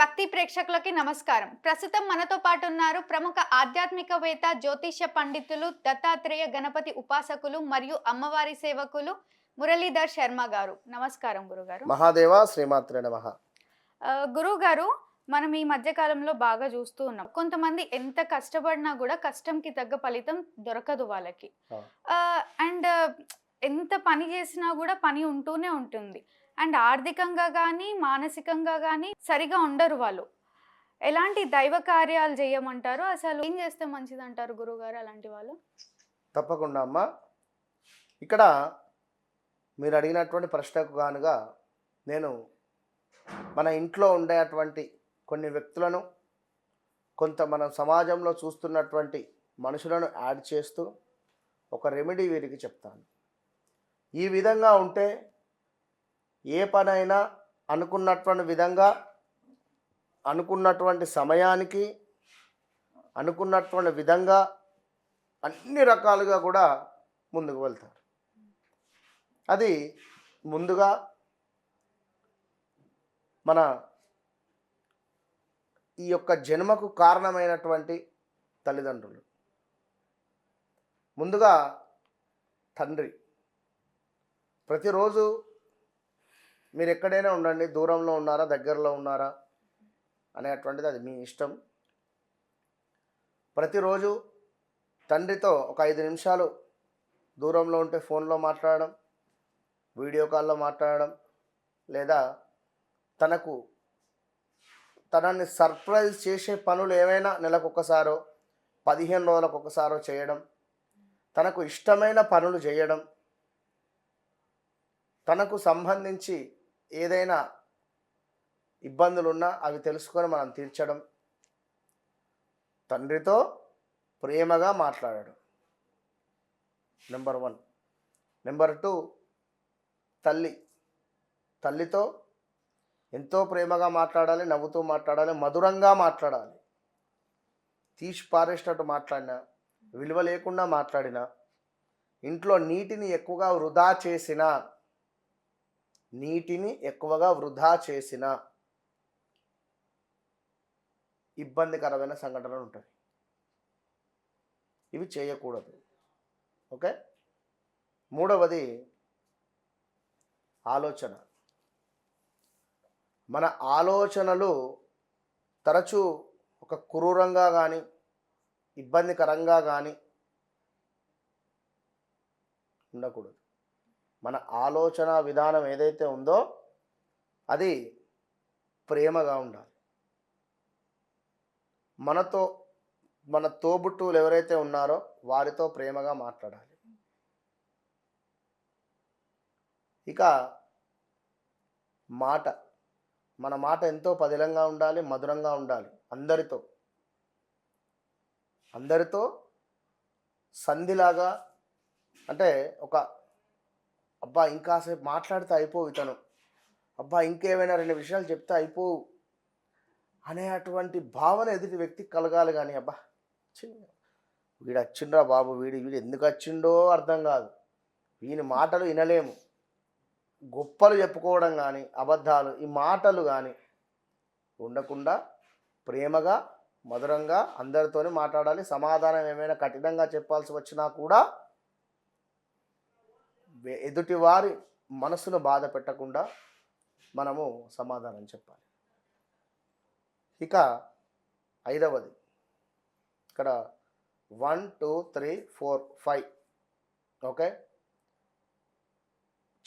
భక్తి ప్రేక్షకులకి నమస్కారం. ప్రస్తుతం మనతో పాటు ఉన్నారు ప్రముఖ ఆధ్యాత్మికవేత్త జ్యోతిష్య పండితులు దత్తాత్రేయ గణపతి ఉపాసకులు మరియు అమ్మవారి సేవకులు మురళీధర్ శర్మ గారు. నమస్కారం గురుగారు. మహాదేవ శ్రీమాత్రే నమ. గురుగారు మనం ఈ మధ్య కాలంలో బాగా చూస్తూ ఉన్నాం. కొంతమంది ఎంత కష్టపడినా కూడా కష్టంకి తగ్గ ఫలితం దొరకదు వాళ్ళకి. అండ్ ఎంత పని చేసినా కూడా పని ఉంటూనే ఉంటుంది. అండ్ ఆర్థికంగా కానీ మానసికంగా కానీ సరిగా ఉండరు వాళ్ళు. ఎలాంటి దైవ కార్యాలు చేయమంటారు అసలు ఏం చేస్తే మంచిది అంటారు గురుగారు అలాంటి వాళ్ళు? తప్పకుండా అమ్మా. ఇక్కడ మీరు అడిగినటువంటి ప్రశ్నకు గానుగా నేను మన ఇంట్లో ఉండేటువంటి కొన్ని వ్యక్తులను కొంత మన సమాజంలో చూస్తున్నటువంటి మనుషులను యాడ్ చేస్తూ ఒక రెమెడీ వీరికి చెప్తాను. ఈ విధంగా ఉంటే ఏ పనైనా అనుకున్నటువంటి విధంగా అనుకున్నటువంటి సమయానికి అనుకున్నటువంటి విధంగా అన్ని రకాలుగా కూడా ముందుకు వెళ్తారు. అది ముందుగా మన ఈ యొక్క జన్మకు కారణమైనటువంటి తల్లిదండ్రులు. ముందుగా తండ్రి. ప్రతిరోజు మీరు ఎక్కడైనా ఉండండి. దూరంలో ఉన్నారా? దగ్గరలో ఉన్నారా? అనేటువంటిది అది మీ ఇష్టం. ప్రతిరోజు తండ్రితో ఒక ఐదు నిమిషాలు దూరంలో ఉంటే ఫోన్లో మాట్లాడడం వీడియో కాల్లో మాట్లాడడం లేదా తనకు తనని సర్ప్రైజ్ చేసే పనులు ఏమైనా నెలకొకసారో పదిహేను రోజులకు ఒకసారో చేయడం తనకు ఇష్టమైన పనులు చేయడం తనకు సంబంధించి ఏదైనా ఇబ్బందులున్నా అవి తెలుసుకొని మనం తీర్చడం. తండ్రితో ప్రేమగా మాట్లాడడం. Number one. నెంబర్ టూ తల్లి. తల్లితో ఎంతో ప్రేమగా మాట్లాడాలి నవ్వుతూ మాట్లాడాలి మధురంగా మాట్లాడాలి. తీసి పారేసినట్టు మాట్లాడినా విలువ లేకుండా మాట్లాడినా ఇంట్లో నీటిని ఎక్కువగా వృధా చేసిన నీటిని ఎక్కువగా వృధా చేసిన ఇబ్బందికరమైన సంఘటనలు ఉంటాయి. ఇవి చేయకూడదు. ఓకే? మూడవది ఆలోచన. మన ఆలోచనలు తరచూ ఒక క్రూరంగా కానీ ఇబ్బందికరంగా కానీ ఉండకూడదు. మన ఆలోచన విధానం ఏదైతే ఉందో అది ప్రేమగా ఉండాలి. మనతో మన తోబుట్టువులు ఎవరైతే ఉన్నారో వారితో ప్రేమగా మాట్లాడాలి. ఇక మాట మన మాట ఎంతో పదిలంగా ఉండాలి మధురంగా ఉండాలి. అందరితో అందరితో సంధిలాగా అంటే ఒక అబ్బా ఇంకాసేపు మాట్లాడితే అయిపోవు ఇతను. అబ్బా ఇంకేమైనా రెండు విషయాలు చెప్తే అయిపోవు అనే అటువంటి భావన ఎదుటి వ్యక్తికి కలగాలి కానీ అబ్బా చిన్న వీడు వచ్చిండ్రా బాబు వీడు వీడు ఎందుకు వచ్చిండో అర్థం కాదు. వీని మాటలు వినలేము. గొప్పలు చెప్పుకోవడం కానీ అబద్ధాలు ఈ మాటలు కానీ ఉండకుండా ప్రేమగా మధురంగా అందరితోనే మాట్లాడాలి. సమాధానం ఏమైనా కఠినంగా చెప్పాల్సి వచ్చినా కూడా ఎదుటివారి మనసును బాధ పెట్టకుండా మనము సమాధానం చెప్పాలి. ఇక ఐదవది. ఇక్కడ one two three four five. Okay?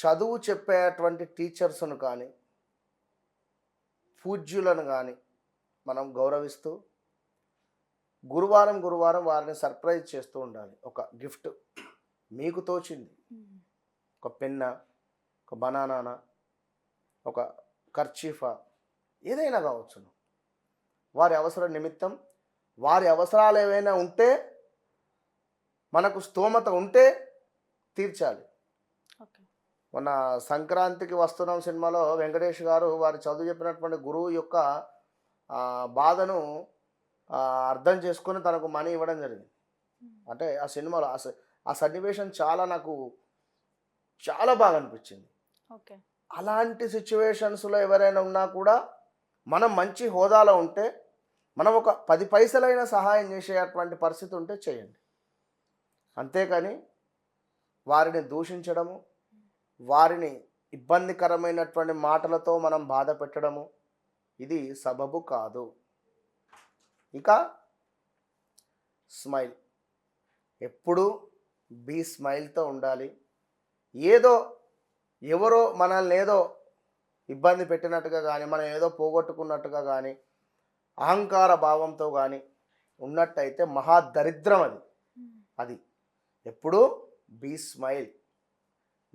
చదువు చెప్పేటువంటి టీచర్స్ను కానీ పూజ్యులను కానీ మనం గౌరవిస్తూ గురువారం గురువారం వారిని సర్ప్రైజ్ చేస్తూ ఉండాలి. ఒక గిఫ్ట్. మీకు తోచింది. Hmm. ఒక పెన్న ఒక బనానా ఒక కర్చీఫా ఏదైనా కావచ్చును. వారి అవసరం నిమిత్తం వారి అవసరాలు ఏవైనా ఉంటే మనకు స్తోమత ఉంటే తీర్చాలి. మొన్న సంక్రాంతికి వస్తున్నాం సినిమాలో వెంకటేష్ గారు వారి చదువు చెప్పినటువంటి గురువు యొక్క బాధను అర్థం చేసుకొని తనకు మనీ ఇవ్వడం జరిగింది. అంటే ఆ సినిమాలో ఆ సన్నివేశం చాలా నాకు చాలా బాగా అనిపించింది ఓకే. అలాంటి సిచ్యువేషన్స్లో ఎవరైనా ఉన్నా కూడా మనం మంచి హోదాలో ఉంటే మనం ఒక పది పైసలైన సహాయం చేసేటువంటి పరిస్థితి ఉంటే చేయండి. అంతేకాని వారిని దూషించడము వారిని ఇబ్బందికరమైనటువంటి మాటలతో మనం బాధ పెట్టడము ఇది సబబు కాదు. ఇంకా స్మైల్. ఎప్పుడూ బీ స్మైల్తో ఉండాలి. ఏదో ఎవరో మనల్ని ఏదో ఇబ్బంది పెట్టినట్టుగా కానీ మనం ఏదో పోగొట్టుకున్నట్టుగా కానీ అహంకార భావంతో కానీ ఉన్నట్టయితే మహా దరిద్రం అది. అది ఎప్పుడూ బీ స్మైల్.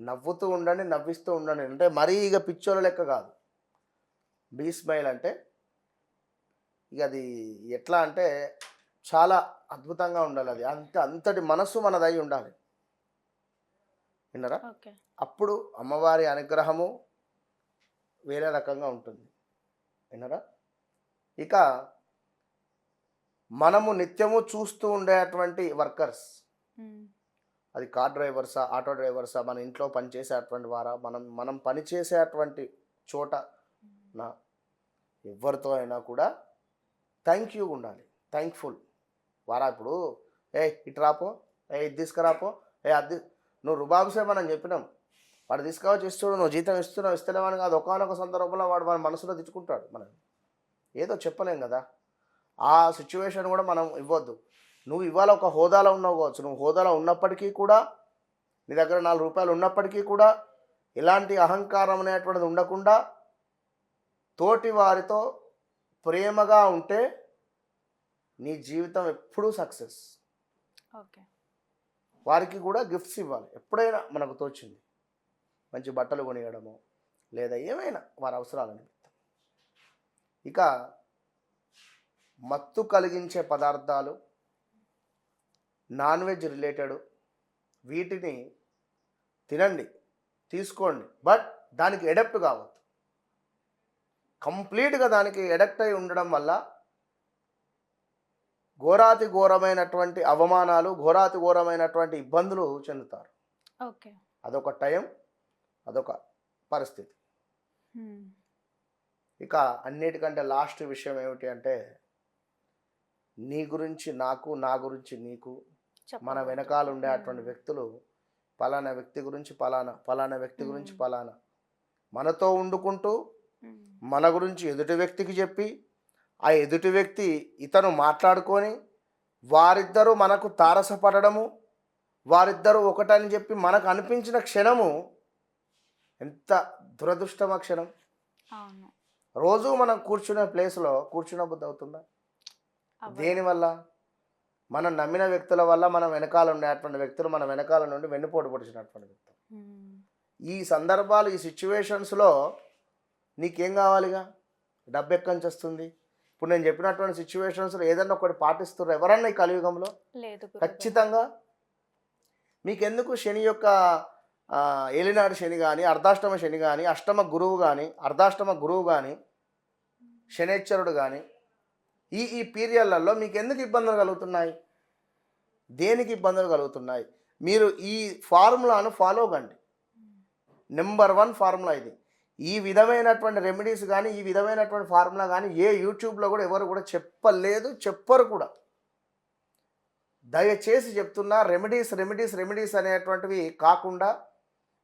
నవ్వుతూ ఉండండి నవ్విస్తూ ఉండండి. అంటే మరీ ఇక పిచ్చోల లెక్క కాదు. బీ స్మైల్ అంటే ఇక అది ఎట్లా అంటే చాలా అద్భుతంగా ఉండాలి అది. అంత అంతటి మనస్సు మనదై ఉండాలి. విన్నరా? అప్పుడు అమ్మవారి అనుగ్రహము వేరే రకంగా ఉంటుంది. విన్నరా? ఇక మనము నిత్యము చూస్తూ ఉండేటువంటి వర్కర్స్. అది కార్ డ్రైవర్సా ఆటో డ్రైవర్సా మన ఇంట్లో పనిచేసేటువంటి వారా మనం మనం పనిచేసేటువంటి చోట నా ఎవరితో అయినా కూడా థ్యాంక్ యూ ఉండాలి. థ్యాంక్ఫుల్ వారా ఇప్పుడు ఏ ఇటు రాపో ఏ ఇది తీసుకురాపో ఏ అది నువ్వు రుబాబుసే మనం చెప్పినాం. వాడు తీసుకురావచ్చు ఇస్తుడు నువ్వు జీతం ఇస్తున్నావు ఇస్తలేవని కాదు. ఒకనొక సందర్భంలో వాడు మన మనసులో తెచ్చుకుంటాడు మనం ఏదో చెప్పలేం కదా. ఆ సిచ్యువేషన్ కూడా మనం ఇవ్వద్దు. నువ్వు ఇవాళ ఒక హోదాలో ఉన్నావు కావచ్చు. నువ్వు హోదాలో ఉన్నప్పటికీ కూడా నీ దగ్గర నాలుగు రూపాయలు ఉన్నప్పటికీ కూడా ఇలాంటి అహంకారం అనేటువంటిది ఉండకుండా తోటి వారితో ప్రేమగా ఉంటే నీ జీవితం ఎప్పుడూ సక్సెస్. ఓకే. వారికి కూడా గిఫ్ట్స్ ఇవ్వాలి. ఎప్పుడైనా మనకు తోచింది. మంచి బట్టలు కొనియడము లేదా ఏమైనా వారి అవసరాల నిమిత్తం. ఇక మత్తు కలిగించే పదార్థాలు నాన్ వెజ్ రిలేటెడ్ వీటిని తినండి తీసుకోండి. బట్ దానికి ఎడప్ట్ కావద్దు. కంప్లీట్గా దానికి ఎడక్ట్ అయి ఉండడం వల్ల ఘోరాతి ఘోరమైనటువంటి అవమానాలు ఘోరాతి ఘోరమైనటువంటి ఇబ్బందులు చెందుతారు. ఓకే. అదొక టైం అదొక పరిస్థితి. ఇక అన్నిటికంటే లాస్ట్ విషయం ఏమిటి అంటే నీ గురించి నాకు నా గురించి నీకు మన వెనకాల ఉండే అటువంటి వ్యక్తులు పలానా వ్యక్తి గురించి పలానా పలానా వ్యక్తి గురించి. పలానా మనతో వండుకుంటూ మన గురించి ఎదుటి వ్యక్తికి చెప్పి ఆ ఎదుటి వ్యక్తి ఇతను మాట్లాడుకొని వారిద్దరూ మనకు తారసపడడము వారిద్దరూ ఒకటని చెప్పి మనకు అనిపించిన క్షణము ఎంత దురదృష్టమ క్షణం. రోజు మనం కూర్చునే ప్లేస్లో కూర్చున్న బుద్ధి అవుతుందా. దేనివల్ల మనం నమ్మిన వ్యక్తుల వల్ల మనం వెనకాల ఉండేటువంటి వ్యక్తులు మన వెనకాల నుండి వెన్నుపోటు పొడిచినటువంటి వ్యక్తులు. ఈ సందర్భాలు ఈ సిచ్యువేషన్స్లో నీకేం కావాలిగా? డబ్బు ఎక్కడి నుంచి వస్తుంది? ఇప్పుడు నేను చెప్పినటువంటి సిచ్యువేషన్స్లో ఏదన్నా ఒకటి పాటిస్తున్నారు ఎవరన్నా ఈ కలియుగంలో? లేదు. ఖచ్చితంగా. మీకెందుకు శని యొక్క ఏలినాడు శని కానీ అర్ధాష్టమ శని కానీ అష్టమ గురువు కానీ అర్ధాష్టమ గురువు కానీ శనేశ్వరుడు కానీ ఈ ఈ పీరియడ్లలో మీకు ఎందుకు ఇబ్బందులు కలుగుతున్నాయి? దేనికి ఇబ్బందులు కలుగుతున్నాయి? మీరు ఈ ఫార్ములాను ఫాలో కండి. నెంబర్ వన్ ఫార్ములా ఇది. ఈ విధమైనటువంటి రెమెడీస్ కానీ ఈ విధమైనటువంటి ఫార్ములా కానీ ఏ యూట్యూబ్లో కూడా ఎవరు కూడా చెప్పలేదు చెప్పరు కూడా. దయచేసి చెప్తున్నా రెమెడీస్ రెమెడీస్ రెమెడీస్ అనేటువంటివి కాకుండా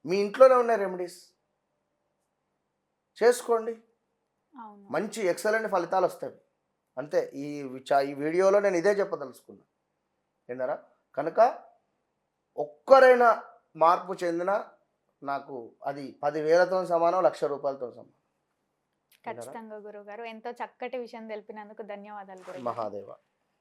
మీ ఇంట్లోనే ఉన్న రెమెడీస్. చేసుకోండి. మంచి ఎక్సలెంట్ ఫలితాలు వస్తాయి. అంతే. ఈ ఈ వీడియోలో నేను ఇదే చెప్పదలుచుకున్నా. విన్నారా? కనుక ఒక్కరైనా మార్పు చెందిన నాకు అది పదివేలతో సమానం లక్ష రూపాయలతో సమానం. ఖచ్చితంగా గురువు గారు ఎంతో చక్కటి విషయం తెలిపినందుకు ధన్యవాదాలు మహాదేవ.